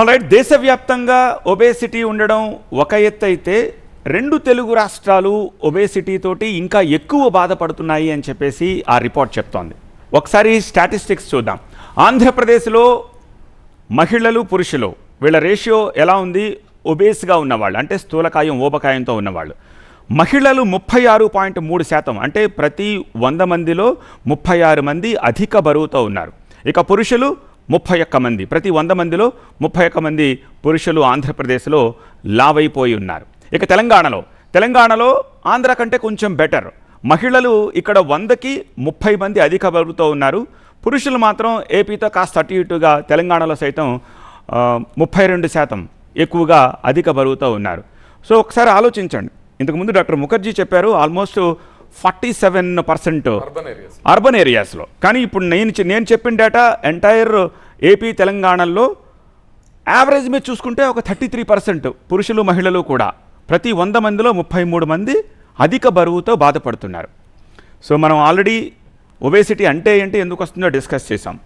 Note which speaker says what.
Speaker 1: Alright దేశవ్యాప్తంగా obesity ఉండడం ఒక ఎత్తు అయితే రెండు తెలుగు రాష్ట్రాలు ఒబేసిటీ తోటి ఇంకా ఎక్కువ బాధపడుతున్నాయి అని చెప్పేసి ఆ రిపోర్ట్ చెప్తోంది. ఒకసారి స్టాటిస్టిక్స్ చూద్దాం. ఆంధ్రప్రదేశ్లో మహిళలు పురుషులు వీళ్ళ రేషియో ఎలా ఉంది? ఒబేస్గా ఉన్నవాళ్ళు అంటే స్థూలకాయం ఓబకాయంతో ఉన్నవాళ్ళు. మహిళలు ముప్పై ఆరు పాయింట్ మూడు శాతం అంటే ప్రతి వంద మందిలో ముప్పై ఆరు మంది అధిక బరువుతో ఉన్నారు. ఇక పురుషులు ముప్పై ఒక్క మంది. ప్రతి వంద మందిలో ముప్పై ఒక్క మంది పురుషులు ఆంధ్రప్రదేశ్లో లావైపోయి ఉన్నారు. ఇక తెలంగాణలో తెలంగాణలో ఆంధ్ర కంటే కొంచెం బెటర్ మహిళలు ఇక్కడ వందకి ముప్పై మంది అధిక బరువుతో ఉన్నారు. పురుషులు మాత్రం ఏపీతో కాస్త అటు ఇటుగా తెలంగాణలో సైతం ముప్పై రెండు శాతం ఎక్కువగా అధిక బరువుతో ఉన్నారు. సో ఒకసారి ఆలోచించండి. ఇంతకుముందు డాక్టర్ ముఖర్జీ చెప్పారు almost forty seven percent
Speaker 2: urban areas
Speaker 1: urban ఏరియాస్లో కానీ ఇప్పుడు నేను నేను చెప్పిన డేటా ఎంటైర్ ఏపీ తెలంగాణలో యావరేజ్ మీద చూసుకుంటే ఒక థర్టీ త్రీ పర్సెంట్ పురుషులు మహిళలు కూడా. ప్రతి వంద మందిలో ముప్పై మూడు మంది అధిక బరువుతో బాధపడుతున్నారు. సో మనం ఆల్రెడీ ఒబేసిటీ అంటే ఏంటి ఎందుకు వస్తుందో డిస్కస్ చేసాం